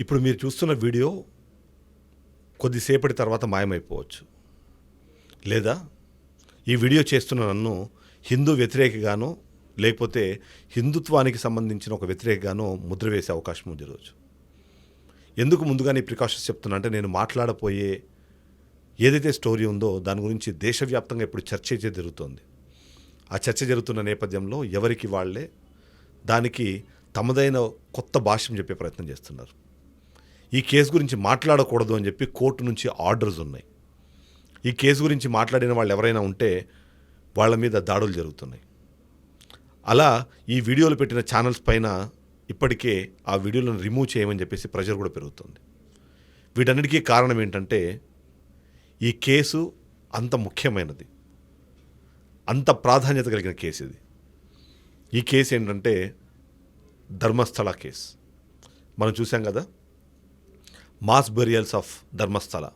ఇప్పుడు మీరు చూస్తున్న వీడియో కొద్దిసేపటి తర్వాత మాయమైపోవచ్చు. లేదా ఈ వీడియో చేస్తున్న నన్ను హిందూ వ్యతిరేకగానో లేకపోతే హిందుత్వానికి సంబంధించిన ఒక వ్యతిరేకగానో ముద్ర వేసే అవకాశం ఉంది ఈరోజు. ఎందుకు ముందుగానే నీ ప్రికాషన్స్ చెప్తున్నా అంటే నేను మాట్లాడపోయే ఏదైతే స్టోరీ ఉందో దాని గురించి దేశవ్యాప్తంగా ఇప్పుడు చర్చ అయితే జరుగుతోంది. ఆ చర్చ జరుగుతున్న నేపథ్యంలో ఎవరికి వాళ్ళే దానికి తమదైన కొత్త భాష్యం చెప్పే ప్రయత్నం చేస్తున్నారు. ఈ కేసు గురించి మాట్లాడకూడదు అని చెప్పి కోర్టు నుంచి ఆర్డర్స్ ఉన్నాయి. ఈ కేసు గురించి మాట్లాడిన వాళ్ళు ఎవరైనా ఉంటే వాళ్ళ మీద దాడులు జరుగుతున్నాయి. అలా ఈ వీడియోలు పెట్టిన ఛానల్స్ పైన ఇప్పటికే ఆ వీడియోలను రిమూవ్ చేయమని చెప్పేసి ప్రెషర్ కూడా పెరుగుతుంది. వీటన్నిటికీ కారణం ఏంటంటే ఈ కేసు అంత ముఖ్యమైనది. అంత ప్రాధాన్యత కలిగిన కేసు ఇది. ఈ కేసు ఏంటంటే ధర్మస్థల కేసు. మనం చూసాం కదా? Mass burials of Dharmasthala.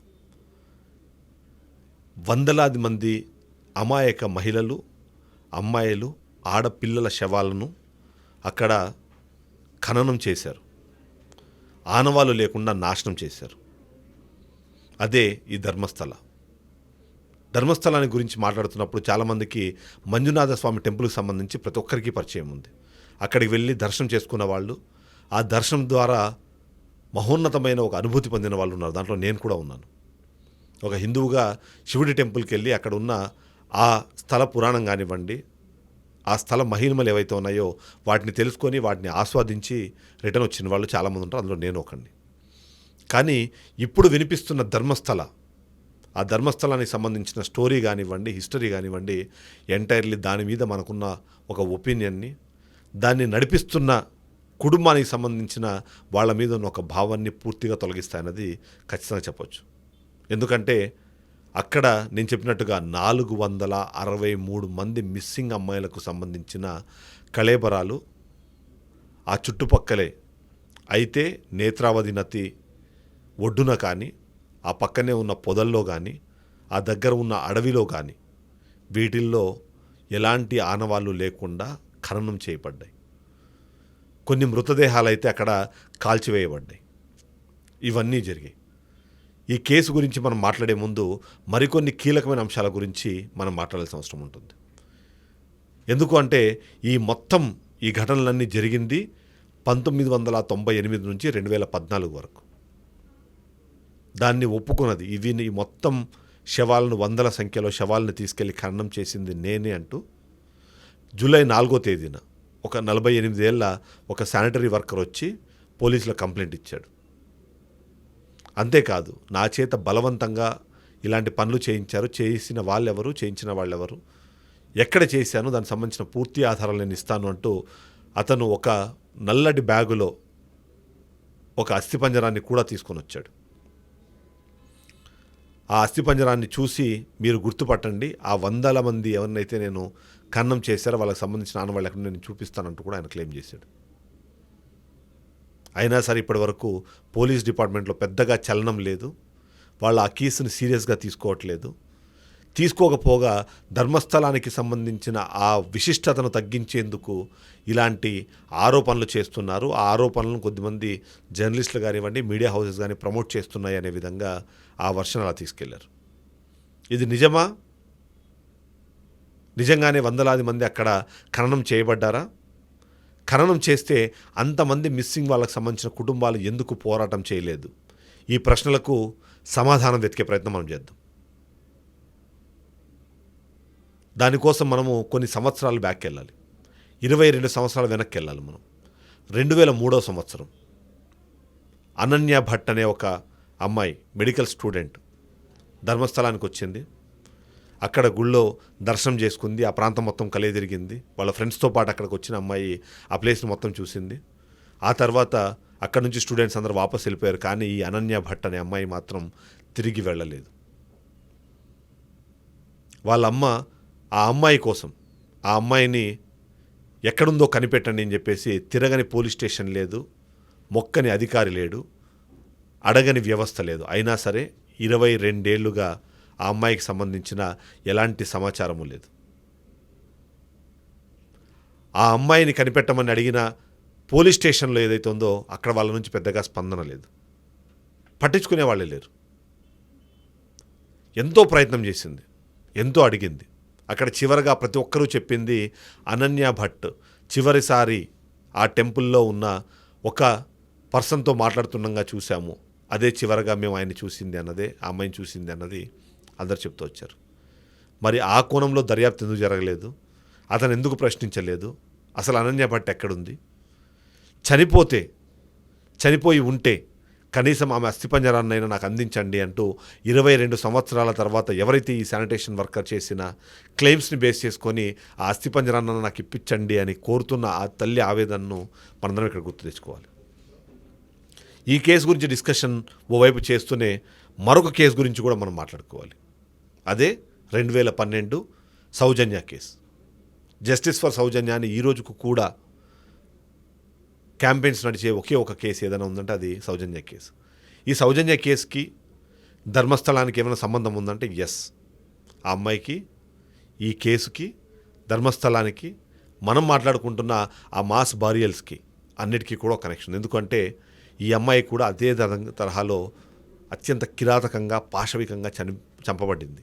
వందలాది మంది అమాయక మహిళలు అమ్మాయిలు ఆడపిల్లల శవాలను అక్కడ ఖననం చేశారు. ఆనవాలు లేకుండా నాశనం చేశారు. అదే ఈ ధర్మస్థల. ధర్మస్థలాన్ని గురించి మాట్లాడుతున్నప్పుడు చాలామందికి మంజునాథ స్వామి టెంపుల్కి సంబంధించి ప్రతి ఒక్కరికి పరిచయం ఉంది. అక్కడికి వెళ్ళి దర్శనం చేసుకున్న వాళ్ళు ఆ దర్శనం ద్వారా మహోన్నతమైన ఒక అనుభూతి పొందిన వాళ్ళు ఉన్నారు. దాంట్లో నేను కూడా ఉన్నాను. ఒక హిందువుగా శివుడి టెంపుల్కి వెళ్ళి అక్కడ ఉన్న ఆ స్థల పురాణం కానివ్వండి ఆ స్థల మహిమలు ఏవైతే ఉన్నాయో వాటిని తెలుసుకొని వాటిని ఆస్వాదించి రిటర్న్ వచ్చిన వాళ్ళు చాలామంది ఉంటారు. అందులో నేను ఒకడిని కానీ ఇప్పుడు వినిపిస్తున్న ధర్మస్థల ఆ ధర్మస్థలానికి సంబంధించిన స్టోరీ కానివ్వండి హిస్టరీ కానివ్వండి ఎంటైర్లీ దాని మీద మనకున్న ఒక ఒపీనియన్ని దాన్ని నడిపిస్తున్న కుటుంబానికి సంబంధించిన వాళ్ళ మీద ఉన్న ఒక భావాన్ని పూర్తిగా తొలగిస్తాయన్నది ఖచ్చితంగా చెప్పొచ్చు. ఎందుకంటే అక్కడ నేను చెప్పినట్టుగా నాలుగు వందల అరవై మూడు మంది మిస్సింగ్ అమ్మాయిలకు సంబంధించిన కళేబరాలు ఆ చుట్టుపక్కలే. అయితే నేత్రావతి నది ఒడ్డున కానీ ఆ పక్కనే ఉన్న పొదల్లో కానీ ఆ దగ్గర ఉన్న అడవిలో కానీ వీటిల్లో ఎలాంటి ఆనవాళ్ళు లేకుండా ఖననం చేయబడ్డాయి. కొన్ని మృతదేహాలు అయితే అక్కడ కాల్చివేయబడ్డాయి. ఇవన్నీ జరిగాయి. ఈ కేసు గురించి మనం మాట్లాడే ముందు మరికొన్ని కీలకమైన అంశాల గురించి మనం మాట్లాడాల్సిన అవసరం ఉంటుంది. ఎందుకు అంటే ఈ మొత్తం ఈ ఘటనలన్నీ జరిగింది పంతొమ్మిది వందల తొంభై ఎనిమిది నుంచి రెండు వేల పద్నాలుగు వరకు. దాన్ని ఒప్పుకున్నది. ఇవి ఈ మొత్తం శవాలను వందల సంఖ్యలో శవాలను తీసుకెళ్ళి ఖననం చేసింది నేనే అంటూ జూలై నాలుగో తేదీన ఒక నలభై ఎనిమిదేళ్ళ ఒక శానిటరీ వర్కర్ వచ్చి పోలీసులకు కంప్లైంట్ ఇచ్చాడు. అంతేకాదు నా చేత బలవంతంగా ఇలాంటి పనులు చేయించారు. చేసిన వాళ్ళెవరు? చేయించిన వాళ్ళెవరు? ఎక్కడ చేశాను? దానికి సంబంధించిన పూర్తి ఆధారాలు నేను ఇస్తాను అంటూ అతను ఒక నల్లటి బ్యాగులో ఒక అస్థిపంజరాన్ని కూడా తీసుకొని వచ్చాడు. ఆ అస్థిపంజరాన్ని చూసి మీరు గుర్తుపట్టండి. ఆ వందల మంది ఎవరినైతే నేను ఖన్నం చేశారో వాళ్ళకి సంబంధించిన ఆనవాళ్ళు ఎక్కడ నేను చూపిస్తానంటూ కూడా ఆయన క్లెయిమ్ చేశాడు. అయినా సరే ఇప్పటి వరకు పోలీస్ డిపార్ట్మెంట్లో పెద్దగా చలనం లేదు. వాళ్ళు ఆ కేసుని సీరియస్గా తీసుకోవట్లేదు. తీసుకోకపోగా ధర్మస్థలానికి సంబంధించిన ఆ విశిష్టతను తగ్గించేందుకు ఇలాంటి ఆరోపణలు చేస్తున్నారు. ఆ ఆరోపణలను కొద్దిమంది జర్నలిస్టులు కానివ్వండి మీడియా హౌసెస్ కానీ ప్రమోట్ చేస్తున్నాయి అనే విధంగా ఆ వర్షన్ అలా తీసుకెళ్ళారు. ఇది నిజమా? నిజంగానే వందలాది మంది అక్కడ ఖననం చేయబడ్డారా? ఖననం చేస్తే అంతమంది మిస్సింగ్ వాళ్ళకి సంబంధించిన కుటుంబాలు ఎందుకు పోరాటం చేయలేదు? ఈ ప్రశ్నలకు సమాధానం వెతికే ప్రయత్నం మనం చేద్దాం. దానికోసం మనము కొన్ని సంవత్సరాలు బ్యాక్ వెళ్ళాలి ఇరవై రెండు సంవత్సరాలు వెనక్కి వెళ్ళాలి మనం. రెండు వేల మూడో సంవత్సరం. అనన్య భట్ అనే ఒక అమ్మాయి మెడికల్ స్టూడెంట్ ధర్మస్థలానికి వచ్చింది. అక్కడ గుళ్ళో దర్శనం చేసుకుంది. ఆ ప్రాంతం మొత్తం కలే తిరిగింది. వాళ్ళ ఫ్రెండ్స్తో పాటు అక్కడికి వచ్చిన అమ్మాయి ఆ ప్లేస్ని మొత్తం చూసింది. ఆ తర్వాత అక్కడ నుంచి స్టూడెంట్స్ అందరూ వాపస్ వెళ్ళిపోయారు. కానీ ఈ అనన్య భట్ అనే అమ్మాయి మాత్రం తిరిగి వెళ్ళలేదు. వాళ్ళ అమ్మ ఆ అమ్మాయి కోసం. ఆ అమ్మాయిని ఎక్కడుందో కనిపెట్టండి అని చెప్పేసి తిరగని పోలీస్ స్టేషన్ లేదు మొక్కని అధికారి లేడు అడగని వ్యవస్థ లేదు. అయినా సరే ఇరవై రెండేళ్ళుగా ఆ అమ్మాయికి సంబంధించిన ఎలాంటి సమాచారము లేదు. ఆ అమ్మాయిని కనిపెట్టమని అడిగిన పోలీస్ స్టేషన్లో ఏదైతే ఉందో అక్కడ వాళ్ళ నుంచి పెద్దగా స్పందన లేదు. పట్టించుకునే వాళ్ళే లేరు. ఎంతో ప్రయత్నం చేసింది ఎంతో అడిగింది. అక్కడ చివరగా ప్రతి ఒక్కరూ చెప్పింది అనన్య భట్. చివరిసారి ఆ టెంపుల్లో ఉన్న ఒక పర్సన్తో మాట్లాడుతుండగా చూసాము అదే చివరగా మేము ఆయన్ని చూసింది అన్నదే ఆ అమ్మాయిని చూసింది అన్నది అందరు చెప్తూ వచ్చారు. మరి ఆ కోణంలో దర్యాప్తు ఎందుకు జరగలేదు? అతను ఎందుకు ప్రశ్నించలేదు? అసలు అనన్య భట్ ఎక్కడుంది? చనిపోతే చనిపోయి ఉంటే కనీసం ఆమె అస్థిపంజరాన్నైనా నాకు అందించండి అంటూ ఇరవై రెండు సంవత్సరాల తర్వాత ఎవరైతే ఈ శానిటేషన్ వర్కర్ చేసిన క్లెయిమ్స్ని బేస్ చేసుకొని ఆ అస్థిపంజరాన్న నాకు ఇప్పించండి అని కోరుతున్న ఆ తల్లి ఆవేదనను మనందరం ఇక్కడ గుర్తు తెచ్చుకోవాలి. ఈ కేసు గురించి డిస్కషన్ ఓవైపు చేస్తూనే మరొక కేసు గురించి కూడా మనం మాట్లాడుకోవాలి. అదే రెండు వేల పన్నెండు Soujanya case. Justice for Soujanya అని ఈ రోజుకు కూడా క్యాంపెయిన్స్ నడిచే ఒకే ఒక కేసు ఏదైనా ఉందంటే అది సౌజన్య కేసు. ఈ సౌజన్య కేసుకి ధర్మస్థలానికి ఏమైనా సంబంధం ఉందంటే ఎస్ ఆ అమ్మాయికి ఈ కేసుకి ధర్మస్థలానికి మనం మాట్లాడుకుంటున్న ఆ మాస్ బారియల్స్కి అన్నిటికీ కూడా కనెక్షన్ ఎందుకంటే ఈ అమ్మాయి కూడా అదే తరహాలో అత్యంత కిరాతకంగా పాశవికంగా చని చంపబడింది.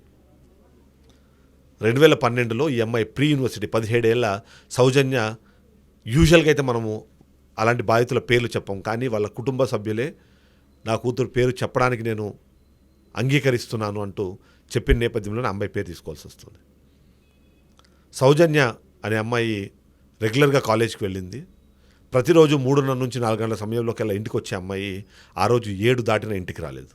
రెండు వేల పన్నెండులో ఈ అమ్మాయి ప్రీ యూనివర్సిటీ పదిహేడేళ్ళ సౌజన్య యూజువల్గా అయితే మనము అలాంటి బాధితుల పేర్లు చెప్పం. కానీ వాళ్ళ కుటుంబ సభ్యులే నా కూతురు పేరు చెప్పడానికి నేను అంగీకరిస్తున్నాను అంటూ చెప్పిన నేపథ్యంలో అమ్మాయి పేరు తీసుకోవాల్సి వస్తుంది. సౌజన్య అనే అమ్మాయి రెగ్యులర్గా కాలేజ్కి వెళ్ళింది. ప్రతిరోజు మూడున్నర నుంచి నాలుగు గంటల సమయంలోకి వెళ్ళి ఇంటికి వచ్చే అమ్మాయి ఆ రోజు ఏడు దాటిన ఇంటికి రాలేదు.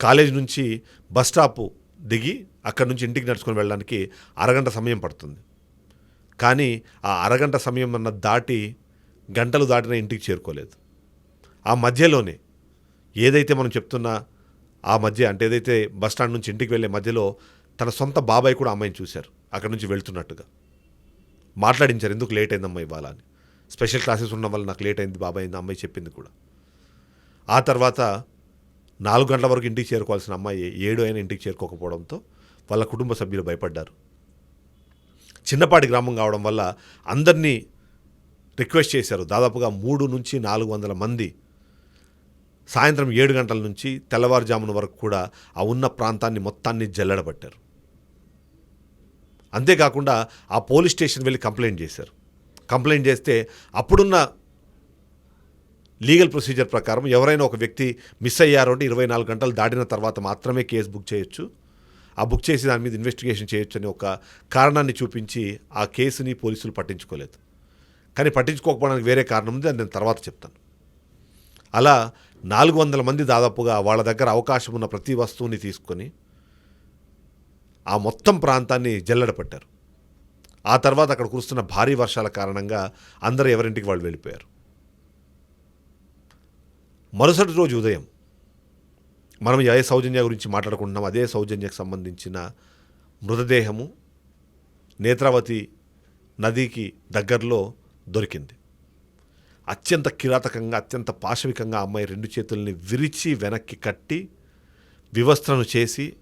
కాలేజ్ నుంచి బస్ స్టాప్ దిగి అక్కడి నుంచి ఇంటికి నడుచుకొని వెళ్ళడానికి అరగంట సమయం పడుతుంది. కానీ ఆ అరగంట సమయం అన్న దాటి గంటలు దాటిన ఇంటికి చేరుకోలేదు. ఆ మధ్యలోనే ఏదైతే మనం చెప్తున్నా ఆ మధ్య అంటే ఏదైతే బస్ స్టాండ్ నుంచి ఇంటికి వెళ్ళే మధ్యలో తన సొంత బాబాయ్ కూడా అమ్మాయిని చూశారు. అక్కడి నుంచి వెళ్తున్నట్టుగా. మాట్లాడించారు ఎందుకు లేట్ అయిందమ్మా ఇవాళ? అని. స్పెషల్ క్లాసెస్ ఉండడం వల్ల నాకు లేట్ అయింది బాబాయ్ అయింది అమ్మాయి చెప్పింది కూడా. ఆ తర్వాత నాలుగు గంటల వరకు ఇంటికి చేరుకోవాల్సిన అమ్మాయి ఏడు అయినా ఇంటికి చేరుకోకపోవడంతో వాళ్ళ కుటుంబ సభ్యులు భయపడ్డారు. చిన్నపాటి గ్రామం కావడం వల్ల అందరినీ రిక్వెస్ట్ చేశారు. దాదాపుగా మూడు నుంచి నాలుగు వందల మంది సాయంత్రం ఏడు గంటల నుంచి తెల్లవారుజామున వరకు కూడా ఆ ఉన్న ప్రాంతాన్ని మొత్తాన్ని జల్లడబట్టారు. అంతేకాకుండా ఆ పోలీస్ స్టేషన్ వెళ్ళి కంప్లైంట్ చేశారు. కంప్లైంట్ చేస్తే అప్పుడున్న లీగల్ ప్రొసీజర్ ప్రకారం ఎవరైనా ఒక వ్యక్తి మిస్ అయ్యారు అంటే ఇరవై నాలుగు గంటలు దాటిన తర్వాత మాత్రమే కేసు బుక్ చేయొచ్చు. ఆ బుక్ చేసి దాని మీద ఇన్వెస్టిగేషన్ చేయొచ్చు అనే ఒక కారణాన్ని చూపించి ఆ కేసుని పోలీసులు పట్టించుకోలేదు. కానీ పట్టించుకోకపోవడానికి వేరే కారణం ఉంది అది నేను తర్వాత చెప్తాను. అలా నాలుగు వందల మంది దాదాపుగా వాళ్ళ దగ్గర అవకాశం ఉన్న ప్రతి వస్తువుని తీసుకొని ఆ మొత్తం ప్రాంతాన్ని జల్లడపట్టారు ఆ తర్వాత అక్కడ కురుస్తున్న భారీ వర్షాల కారణంగా అందరూ ఎవరింటికి వాళ్ళు వెళ్ళిపోయారు. మరుసటి రోజు ఉదయం మనం ఏ సౌజన్య గురించి మాట్లాడుకుంటున్నాం అదే సౌజన్యకు సంబంధించిన మృతదేహము నేత్రావతి నదికి దగ్గరలో దొరికింది. అత్యంత కిరాతకంగా అత్యంత పాశవికంగా అమ్మాయి రెండు చేతుల్ని విరిచి వెనక్కి కట్టి వివస్త్రను చేసి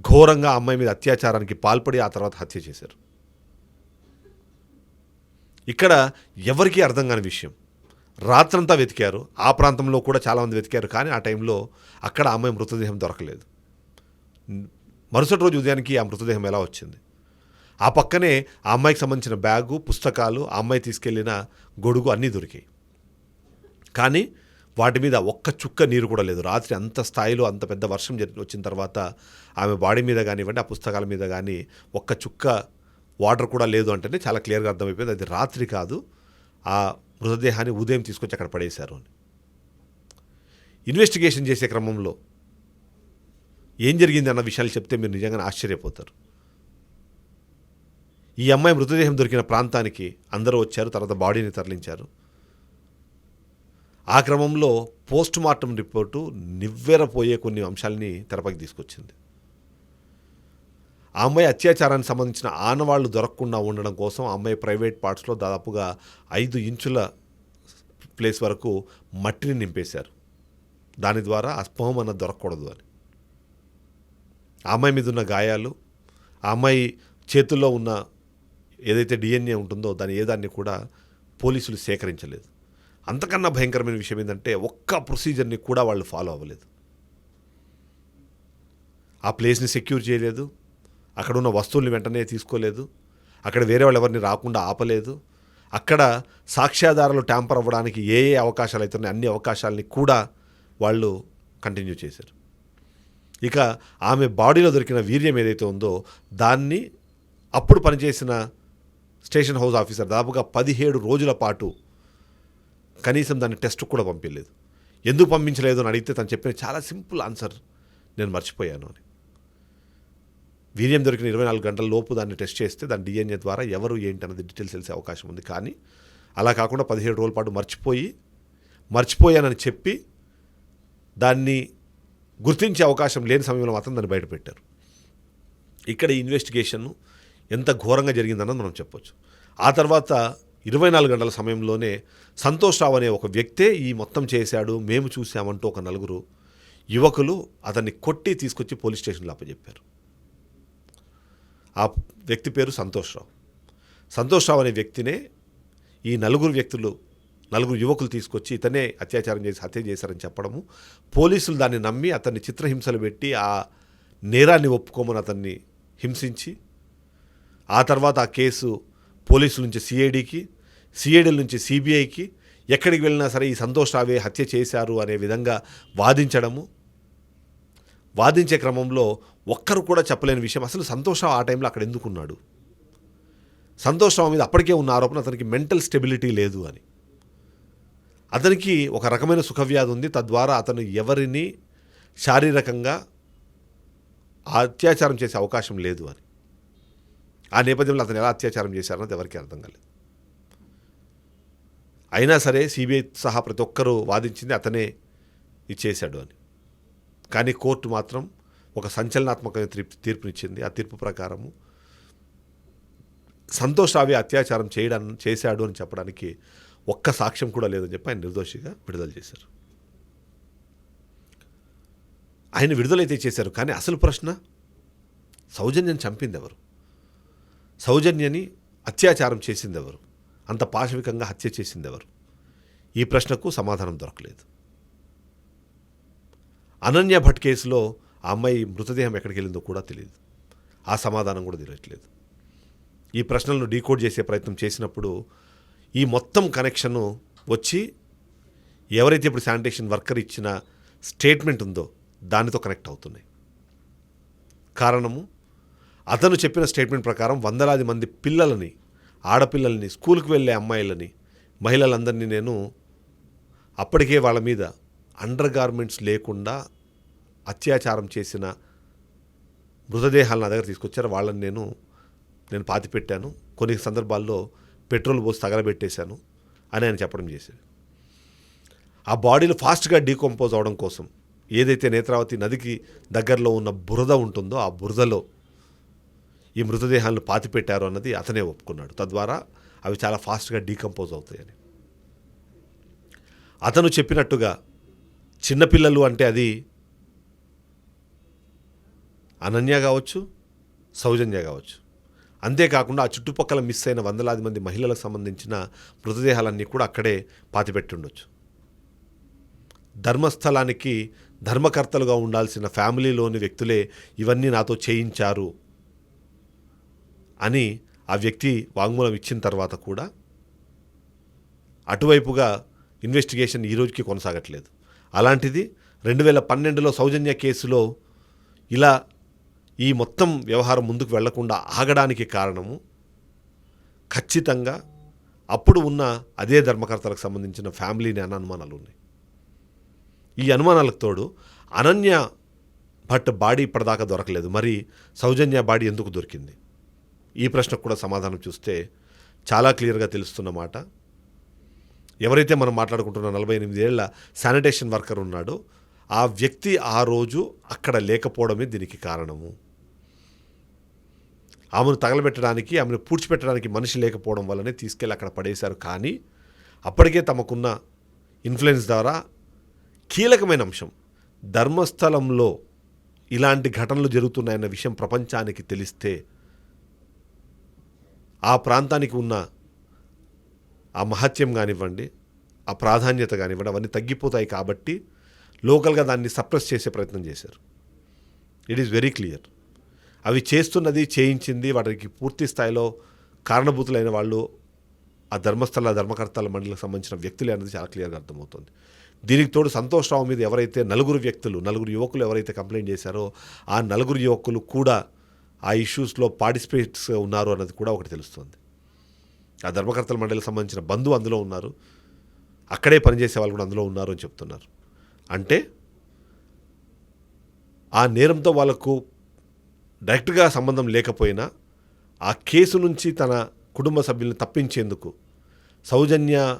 ఘోరంగా అమ్మాయి మీద అత్యాచారానికి పాల్పడి ఆ తర్వాత హత్య చేశారు. ఇక్కడ ఎవరికీ అర్థం కాని విషయం. రాత్రంతా వెతికారు. ఆ ప్రాంతంలో కూడా చాలామంది వెతికారు కానీ ఆ టైంలో అక్కడ అమ్మాయి మృతదేహం దొరకలేదు. మరుసటి రోజు ఉదయానికి ఆ మృతదేహం ఎలా వచ్చింది? ఆ పక్కనే ఆ అమ్మాయికి సంబంధించిన బ్యాగు పుస్తకాలు ఆ అమ్మాయి తీసుకెళ్ళిన గొడుగు అన్నీ దొరికాయి. కానీ వాటి మీద ఒక్క చుక్క నీరు కూడా లేదు. రాత్రి అంత స్థాయిలో అంత పెద్ద వర్షం జరి వచ్చిన తర్వాత ఆమె బాడీ మీద కానివ్వండి ఆ పుస్తకాల మీద కానీ ఒక్క చుక్క వాటర్ కూడా లేదు అంటేనే చాలా క్లియర్గా అర్థమైపోయింది. అది రాత్రి కాదు. ఆ మృతదేహాన్ని ఉదయం తీసుకొచ్చి అక్కడ పడేశారు అని. ఇన్వెస్టిగేషన్ చేసే క్రమంలో ఏం జరిగింది అన్న విషయాలు చెప్తే మీరు నిజంగానే ఆశ్చర్యపోతారు. ఈ అమ్మాయి మృతదేహం దొరికిన ప్రాంతానికి అందరూ వచ్చారు తర్వాత బాడీని తరలించారు. ఆ క్రమంలో పోస్ట్ మార్టం రిపోర్టు నివ్వెరపోయే కొన్ని అంశాలని తెరపైకి తీసుకొచ్చింది. ఆ అమ్మాయి అత్యాచారానికి సంబంధించిన ఆనవాళ్ళు దొరకకుండా ఉండడం కోసం ఆ అమ్మాయి ప్రైవేట్ పార్ట్స్లో దాదాపుగా ఐదు ఇంచుల ప్లేస్ వరకు మట్టిని నింపేశారు. దాని ద్వారా అస్పహం అన్న దొరకకూడదు అని. ఆ అమ్మాయి మీద ఉన్న గాయాలు ఆ అమ్మాయి చేతుల్లో ఉన్న ఏదైతే డిఎన్ఏ ఉంటుందో దాని ఏ దాన్ని కూడా పోలీసులు సేకరించలేదు. అంతకన్నా భయంకరమైన విషయం ఏంటంటే ఒక్క ప్రొసీజర్ని కూడా వాళ్ళు ఫాలో అవ్వలేదు. ఆ ప్లేస్ని సెక్యూర్ చేయలేదు. అక్కడ ఉన్న వస్తువుల్ని వెంటనే తీసుకోలేదు. అక్కడ వేరే వాళ్ళు ఎవరిని రాకుండా ఆపలేదు. అక్కడ సాక్ష్యాధారాలు ట్యాంపర్ అవ్వడానికి ఏ ఏ అవకాశాలు అవుతున్నాయి అన్ని అవకాశాలని కూడా వాళ్ళు కంటిన్యూ చేశారు. ఇక ఆమె బాడీలో దొరికిన వీర్యం ఏదైతే ఉందో దాన్ని అప్పుడు పనిచేసిన స్టేషన్ హౌస్ ఆఫీసర్ దాదాపుగా పదిహేడు రోజుల పాటు కనీసం దాన్ని టెస్ట్ కూడా పంపించలేదు. ఎందుకు పంపించలేదు అని అడిగితే తను చెప్పిన చాలా సింపుల్ ఆన్సర్ నేను మర్చిపోయాను అని. వీర్యం దొరికిన ఇరవై నాలుగు గంటల లోపు దాన్ని టెస్ట్ చేస్తే దాని డిఎన్ఏ ద్వారా ఎవరు ఏంటి అన్నది డీటెయిల్స్ తెలిసే అవకాశం ఉంది. కానీ అలా కాకుండా పదిహేడు రోజుల పాటు మర్చిపోయి మర్చిపోయానని చెప్పి దాన్ని గుర్తించే అవకాశం లేని సమయంలో మాత్రం దాన్ని బయటపెట్టారు. ఇక్కడ ఈ ఇన్వెస్టిగేషన్ను ఎంత ఘోరంగా జరిగిందన్నది మనం చెప్పొచ్చు. ఆ తర్వాత ఇరవై నాలుగు గంటల సమయంలోనే సంతోష్ రావు అనే ఒక వ్యక్తే ఈ మొత్తం చేశాడు మేము చూసామంటూ ఒక నలుగురు యువకులు అతన్ని కొట్టి తీసుకొచ్చి పోలీస్ స్టేషన్లో అప్పచెప్పారు ఆ వ్యక్తి పేరు సంతోష్ రావు. సంతోష్ రావు అనే వ్యక్తినే ఈ నలుగురు వ్యక్తులు నలుగురు యువకులు తీసుకొచ్చి ఇతనే అత్యాచారం చేసి హత్య చేశారని చెప్పడము పోలీసులు దాన్ని నమ్మి అతన్ని చిత్రహింసలు పెట్టి ఆ నేరాన్ని ఒప్పుకోమని అతన్ని హింసించి ఆ తర్వాత ఆ కేసు పోలీసుల నుంచి సిఐడికి సిఐడి నుంచి సిబిఐకి ఎక్కడికి వెళ్ళినా సరే ఈ సంతోష్ రావే హత్య చేశారు అనే విధంగా వాదించడము. వాదించే క్రమంలో ఒక్కరు కూడా చెప్పలేని విషయం. అసలు సంతోషరావు ఆ టైంలో అక్కడ ఎందుకున్నాడు సంతోషరావు మీద అప్పటికే ఉన్న ఆరోపణ అతనికి మెంటల్ స్టెబిలిటీ లేదు అని. అతనికి ఒక రకమైన సుఖవ్యాధి ఉంది. తద్వారా అతను ఎవరిని శారీరకంగా అత్యాచారం చేసే అవకాశం లేదు అని. ఆ నేపథ్యంలో అతను ఎలా అత్యాచారం చేశారన్నది ఎవరికీ అర్థం కాలేదు. అయినా సరే సిబిఐ సహా ప్రతి ఒక్కరూ వాదించింది అతనే ఇది చేశాడు అని. కానీ కోర్టు మాత్రం ఒక సంచలనాత్మకమైన తీర్పు తీర్పునిచ్చింది. ఆ తీర్పు ప్రకారము సంతోష్ రావి అత్యాచారం చేయడం చేశాడు అని చెప్పడానికి ఒక్క సాక్ష్యం కూడా లేదని చెప్పి ఆయన నిర్దోషిగా విడుదల చేశారు. ఆయన విడుదలైతే చేశారు. కానీ అసలు ప్రశ్న సౌజన్యం చంపింది ఎవరు? సౌజన్యని అత్యాచారం చేసింది ఎవరు అంత పాశవికంగా హత్య చేసింది ఎవరు ఈ ప్రశ్నకు సమాధానం దొరకలేదు. అనన్య భట్ కేసులో ఆ అమ్మాయి మృతదేహం ఎక్కడికి వెళ్ళిందో కూడా తెలియదు ఆ సమాధానం కూడా తెలియట్లేదు. ఈ ప్రశ్నలను డీకోడ్ చేసే ప్రయత్నం చేసినప్పుడు ఈ మొత్తం కనెక్షను వచ్చి ఎవరైతే ఇప్పుడు శానిటేషన్ వర్కర్ ఇచ్చిన స్టేట్మెంట్ ఉందో దానితో కనెక్ట్ అవుతున్నాయి. కారణము అతను చెప్పిన స్టేట్మెంట్ ప్రకారం వందలాది మంది పిల్లలని ఆడపిల్లల్ని స్కూల్కి వెళ్ళే అమ్మాయిలని మహిళలందరినీ నేను అప్పటికే వాళ్ళ మీద అండర్ గార్మెంట్స్ లేకుండా అత్యాచారం చేసిన మృతదేహాలను నా దగ్గర తీసుకొచ్చారు. వాళ్ళని నేను నేను పాతి పెట్టాను కొన్ని సందర్భాల్లో పెట్రోల్ పోసి తగలబెట్టేశాను అని ఆయన చెప్పడం చేశాడు ఆ బాడీలు ఫాస్ట్గా డీకంపోజ్ అవడం కోసం ఏదైతే నేత్రావతి నదికి దగ్గరలో ఉన్న బురద ఉంటుందో ఆ బురదలో ఈ మృతదేహాలను పాతిపెట్టారు అన్నది అతనే ఒప్పుకున్నాడు. తద్వారా అవి చాలా ఫాస్ట్గా డీకంపోజ్ అవుతాయని. అతను చెప్పినట్టుగా చిన్నపిల్లలు అంటే అది అనన్య కావచ్చు సౌజన్య కావచ్చు. అంతేకాకుండా ఆ చుట్టుపక్కల మిస్ అయిన వందలాది మంది మహిళలకు సంబంధించిన మృతదేహాలన్నీ కూడా అక్కడే పాతిపెట్టుండొచ్చు. ధర్మస్థలానికి ధర్మకర్తలుగా ఉండాల్సిన ఫ్యామిలీలోని వ్యక్తులే ఇవన్నీ నాతో చేయించారు అని ఆ వ్యక్తి వాంగ్మూలం ఇచ్చిన తర్వాత కూడా అటువైపుగా ఇన్వెస్టిగేషన్ ఈ రోజుకి కొనసాగట్లేదు. అలాంటిది రెండు వేల పన్నెండులో సౌజన్య కేసులో ఇలా ఈ మొత్తం వ్యవహారం ముందుకు వెళ్ళకుండా ఆగడానికి కారణము ఖచ్చితంగా అప్పుడు ఉన్న అదే ధర్మకర్తలకు సంబంధించిన ఫ్యామిలీని అన్న అనుమానాలు ఉన్నాయి. ఈ అనుమానాలకు తోడు అనన్య భట్ బాడీ ఇప్పటిదాకా దొరకలేదు. మరి సౌజన్య బాడీ ఎందుకు దొరికింది? ఈ ప్రశ్నకు కూడా సమాధానం చూస్తే చాలా క్లియర్గా తెలుస్తున్న మాట. ఎవరైతే మనం మాట్లాడుకుంటున్న నలభై ఎనిమిది ఏళ్ళ శానిటేషన్ వర్కర్ ఉన్నాడో ఆ వ్యక్తి ఆ రోజు అక్కడ లేకపోవడమే దీనికి కారణము. ఆమెను తగలబెట్టడానికి ఆమెను పూడ్చిపెట్టడానికి మనిషి లేకపోవడం వల్లనే తీసుకెళ్ళి అక్కడ పడేశారు. కానీ అప్పటికే తమకున్న ఇన్ఫ్లుయెన్స్ ద్వారా కీలకమైన అంశం ధర్మస్థలంలో ఇలాంటి ఘటనలు జరుగుతున్నాయన్న విషయం ప్రపంచానికి తెలిస్తే ఆ ప్రాంతానికి ఉన్న ఆ మహత్యం కానివ్వండి ఆ ప్రాధాన్యత కానివ్వండి అవన్నీ తగ్గిపోతాయి కాబట్టి లోకల్గా దాన్ని సప్రెస్ చేసే ప్రయత్నం చేశారు. ఇట్ ఈస్ వెరీ క్లియర్ అవి చేస్తున్నది చేయించింది వాటికి పూర్తి స్థాయిలో కారణభూతులైన వాళ్ళు ఆ ధర్మస్థల ధర్మకర్తల మండలికి సంబంధించిన వ్యక్తులే అనేది చాలా క్లియర్గా అర్థమవుతుంది. దీనికి తోడు సంతోష్ రావు మీద ఎవరైతే నలుగురు వ్యక్తులు నలుగురు యువకులు ఎవరైతే కంప్లైంట్ చేశారో ఆ నలుగురు యువకులు కూడా ఆ ఇష్యూస్లో పార్టిసిపేట్స్ ఉన్నారు అన్నది కూడా ఒకటి తెలుస్తుంది. ఆ ధర్మకర్తల మండలికి సంబంధించిన బంధువు అందులో ఉన్నారు. అక్కడే పనిచేసే వాళ్ళు కూడా అందులో ఉన్నారు అని చెప్తున్నారు. అంటే ఆ నేరంతో వాళ్ళకు డైరెక్ట్గా సంబంధం లేకపోయినా ఆ కేసు నుంచి తన కుటుంబ సభ్యుల్ని తప్పించేందుకు సౌజన్య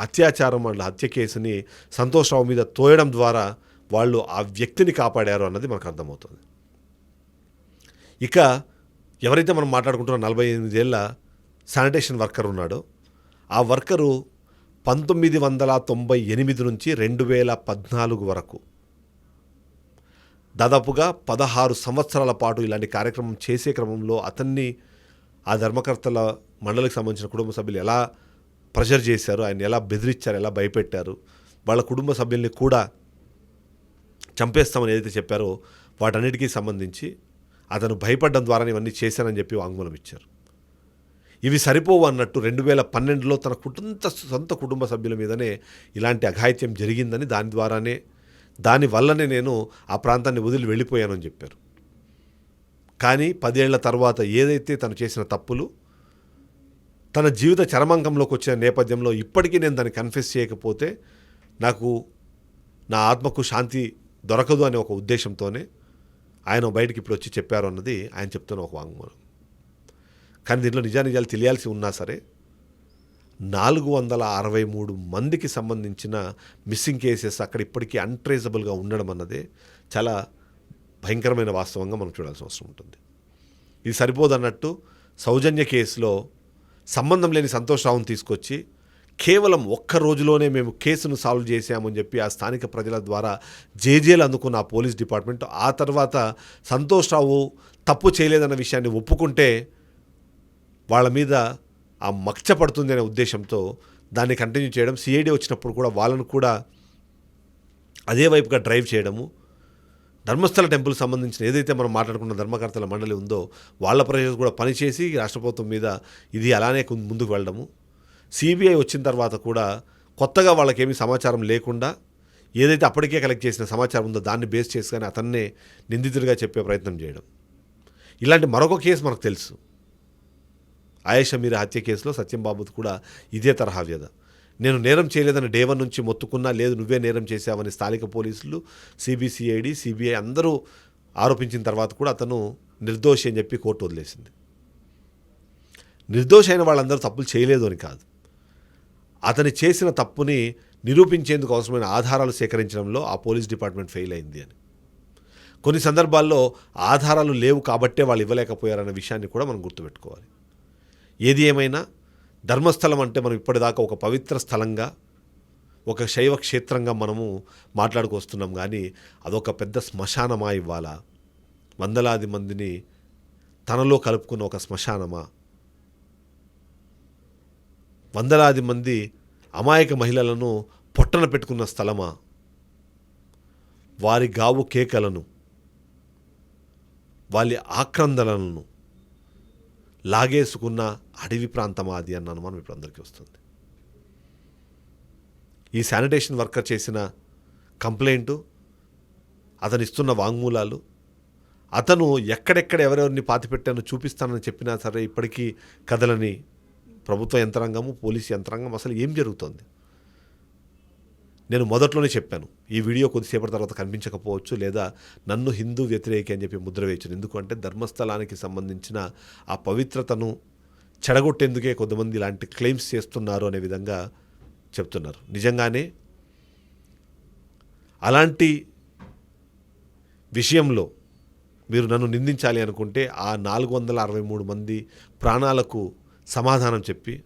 అత్యాచారం వాళ్ళ హత్య కేసుని సంతోషరావు మీద తోయడం ద్వారా వాళ్ళు ఆ వ్యక్తిని కాపాడారు అన్నది మనకు అర్థమవుతుంది. ఇక ఎవరైతే మనం మాట్లాడుకుంటున్న నలభై ఎనిమిదేళ్ళ శానిటేషన్ వర్కర్ ఉన్నాడో ఆ వర్కరు పంతొమ్మిది వందల తొంభై ఎనిమిది నుంచి రెండు వేల పద్నాలుగు వరకు దాదాపుగా పదహారు సంవత్సరాల పాటు ఇలాంటి కార్యక్రమం చేసే క్రమంలో అతన్ని ఆ ధర్మకర్తల మండలికి సంబంధించిన కుటుంబ సభ్యులు ఎలా ప్రెషర్ చేశారు ఆయన ఎలా బెదిరించారు ఎలా భయపెట్టారు వాళ్ళ కుటుంబ సభ్యుల్ని కూడా చంపేస్తామని ఏదైతే చెప్పారో వాటన్నిటికీ సంబంధించి అతను భయపడడం ద్వారా ఇవన్నీ చేశానని చెప్పి వాంగ్మూలం ఇచ్చారు. ఇవి సరిపోవు అన్నట్టు రెండు వేల పన్నెండులో తన కుటుంబ సొంత కుటుంబ సభ్యుల మీదనే ఇలాంటి అఘాయిత్యం జరిగిందని దాని ద్వారానే దాని వల్లనే నేను ఆ ప్రాంతాన్ని వదిలి వెళ్ళిపోయానని చెప్పారు. కానీ పదేళ్ళ తర్వాత ఏదైతే తను చేసిన తప్పులు తన జీవిత చరమాంకంలోకి వచ్చిన నేపథ్యంలో ఇప్పటికీ నేను దాన్ని కన్ఫెస్ చేయకపోతే నాకు నా ఆత్మకు శాంతి దొరకదు అనే ఒక ఉద్దేశంతోనే ఆయన బయటికి ఇప్పుడు వచ్చి చెప్పారు అన్నది ఆయన చెప్తున్న ఒక వాంగ్మూలం. కానీ దీంట్లో నిజానిజాలు తెలియాల్సి ఉన్నా సరే నాలుగు వందల అరవై మూడు మందికి సంబంధించిన మిస్సింగ్ కేసెస్ అక్కడ ఇప్పటికీ అన్ట్రేజబుల్గా ఉండడం అన్నదే చాలా భయంకరమైన వాస్తవంగా మనం చూడాల్సిన అవసరం ఉంటుంది. ఇది సరిపోదన్నట్టు సౌజన్య కేసులో సంబంధం లేని సంతోష్ రావును తీసుకొచ్చి కేవలం ఒక్క రోజులోనే మేము కేసును సాల్వ్ చేశామని చెప్పి ఆ స్థానిక ప్రజల ద్వారా జేజేలు అందుకున్న ఆ పోలీస్ డిపార్ట్మెంట్. ఆ తర్వాత సంతోష్ రావు తప్పు చేయలేదన్న విషయాన్ని ఒప్పుకుంటే వాళ్ళ మీద ఆ మచ్చ పడుతుంది అనే ఉద్దేశంతో దాన్ని కంటిన్యూ చేయడం సిఐడి వచ్చినప్పుడు కూడా వాళ్ళను కూడా అదే వైపుగా డ్రైవ్ చేయడము ధర్మస్థల టెంపుల్ సంబంధించిన ఏదైతే మనం మాట్లాడుకున్న ధర్మకర్తల మండలి ఉందో వాళ్ళ ప్రజలు కూడా పనిచేసి రాష్ట్ర ప్రభుత్వం మీద ఇది అలానే ముందుకు వెళ్ళడము. సిబిఐ వచ్చిన తర్వాత కూడా కొత్తగా వాళ్ళకేమీ సమాచారం లేకుండా ఏదైతే అప్పటికే కలెక్ట్ చేసిన సమాచారం ఉందో దాన్ని బేస్ చేసుకొని అతన్నే నిందితుడిగా చెప్పే ప్రయత్నం చేయడం. ఇలాంటి మరొక కేసు మనకు తెలుసు. ఆయేష మీర హత్య కేసులో సత్యంబాబుది కూడా ఇదే తరహా వ్యధ. నేను నేరం చేయలేదని డేవన్ నుంచి మొత్తుకున్నా లేదు నువ్వే నేరం చేశావని స్థానిక పోలీసులు సిబిసిఐడి సిబిఐ అందరూ ఆరోపించిన తర్వాత కూడా అతను నిర్దోషి అని చెప్పి కోర్టు వదిలేసింది. నిర్దోషి అయిన వాళ్ళందరూ తప్పులు చేయలేదు అని కాదు. అతని చేసిన తప్పుని నిరూపించేందుకు అవసరమైన ఆధారాలు సేకరించడంలో ఆ పోలీస్ డిపార్ట్మెంట్ ఫెయిల్ అయింది అని. కొన్ని సందర్భాల్లో ఆధారాలు లేవు కాబట్టే వాళ్ళు ఇవ్వలేకపోయారన్న విషయాన్ని కూడా మనం గుర్తుపెట్టుకోవాలి. ఏది ఏమైనా ధర్మస్థలం అంటే మనం ఇప్పటిదాకా ఒక పవిత్ర స్థలంగా ఒక శైవ క్షేత్రంగా మనము మాట్లాడుకొస్తున్నాం కానీ అదొక పెద్ద శ్మశానమా ఇవ్వాలా? వందలాది మందిని తనలో కలుపుకున్న ఒక శ్మశానమా? వందలాది మంది అమాయక మహిళలను పొట్టన పెట్టుకున్న స్థలమా? వారి గావు కేకలను వాళ్ళ ఆక్రందనలను లాగేసుకున్న అడవి ప్రాంతమా అది అన్న అనుమానం ఇప్పుడు అందరికీ వస్తుంది. ఈ శానిటేషన్ వర్కర్ చేసిన కంప్లైంటు అతను ఇస్తున్న వాంగ్మూలాలు అతను ఎక్కడెక్కడ ఎవరెవరిని పాతిపెట్టానో చూపిస్తానని చెప్పినా సరే ఇప్పటికీ కథలని ప్రభుత్వ యంత్రాంగము పోలీసు యంత్రాంగం అసలు ఏం జరుగుతోంది? నేను మొదట్లోనే చెప్పాను ఈ వీడియో కొద్దిసేపటి తర్వాత కనిపించకపోవచ్చు లేదా నన్ను హిందూ వ్యతిరేకి అని చెప్పి ముద్ర వేయచ్చు ఎందుకంటే ధర్మస్థలానికి సంబంధించిన ఆ పవిత్రతను చెడగొట్టేందుకే కొంతమంది ఇలాంటి క్లెయిమ్స్ చేస్తున్నారు అనే విధంగా చెప్తున్నారు. నిజంగానే అలాంటి విషయంలో మీరు నన్ను నిందించాలి అనుకుంటే ఆ నాలుగు వందల అరవై మూడు మంది ప్రాణాలకు సమాధానం చెప్పి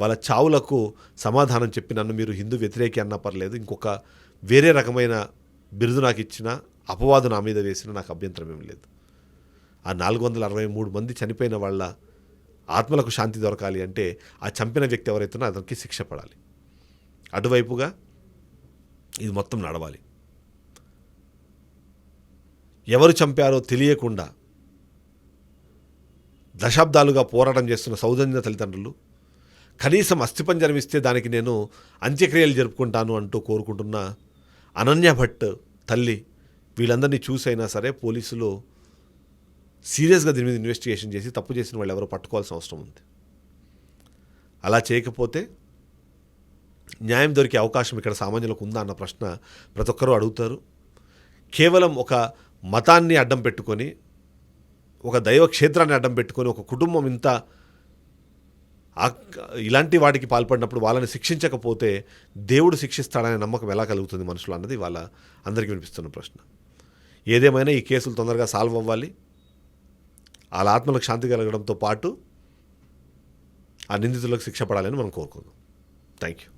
వాళ్ళ చావులకు సమాధానం చెప్పి నన్ను మీరు హిందూ వ్యతిరేకి అన్నా పర్లేదు ఇంకొక వేరే రకమైన బిరుదు నాకు ఇచ్చిన అపవాదు నా మీద వేసిన నాకు అభ్యంతరం ఏం లేదు. ఆ నాలుగు వందల అరవై మూడు మంది చనిపోయిన వాళ్ళ ఆత్మలకు శాంతి దొరకాలి అంటే ఆ చంపిన వ్యక్తి ఎవరైతున్నా అతనికి శిక్ష పడాలి. అటువైపుగా ఇది మొత్తం నడవాలి. ఎవరు చంపారో తెలియకుండా దశాబ్దాలుగా పోరాటం చేస్తున్న సౌజన్య తల్లిదండ్రులు కనీసం అస్థిపంజరం ఇస్తే దానికి నేను అంత్యక్రియలు జరుపుకుంటాను అంటూ కోరుకుంటున్న అనన్య భట్ తల్లి వీళ్ళందరినీ చూసైనా సరే పోలీసులు సీరియస్గా దీని మీద ఇన్వెస్టిగేషన్ చేసి తప్పు చేసిన వాళ్ళు ఎవరో పట్టుకోవాల్సిన అవసరం ఉంది. అలా చేయకపోతే న్యాయం దొరికే అవకాశం ఇక్కడ సామాన్యులకు ఉందా అన్న ప్రశ్న ప్రతి ఒక్కరూ అడుగుతారు. కేవలం ఒక మతాన్ని అడ్డం పెట్టుకొని ఒక దైవ క్షేత్రాన్ని అడ్డం పెట్టుకొని ఒక కుటుంబం ఇంత ఇలాంటి వాటికి పాల్పడినప్పుడు వాళ్ళని శిక్షించకపోతే దేవుడు శిక్షిస్తాడనే నమ్మకం ఎలా కలుగుతుంది మనుషులు అన్నది వాళ్ళ అందరికీ వినిపిస్తున్న ప్రశ్న. ఏదేమైనా ఈ కేసులు తొందరగా సాల్వ్ అవ్వాలి. వాళ్ళ ఆత్మలకు శాంతి కలగడంతో పాటు ఆ నిందితులకు శిక్ష పడాలని మనం కోరుకుందాం. Thank you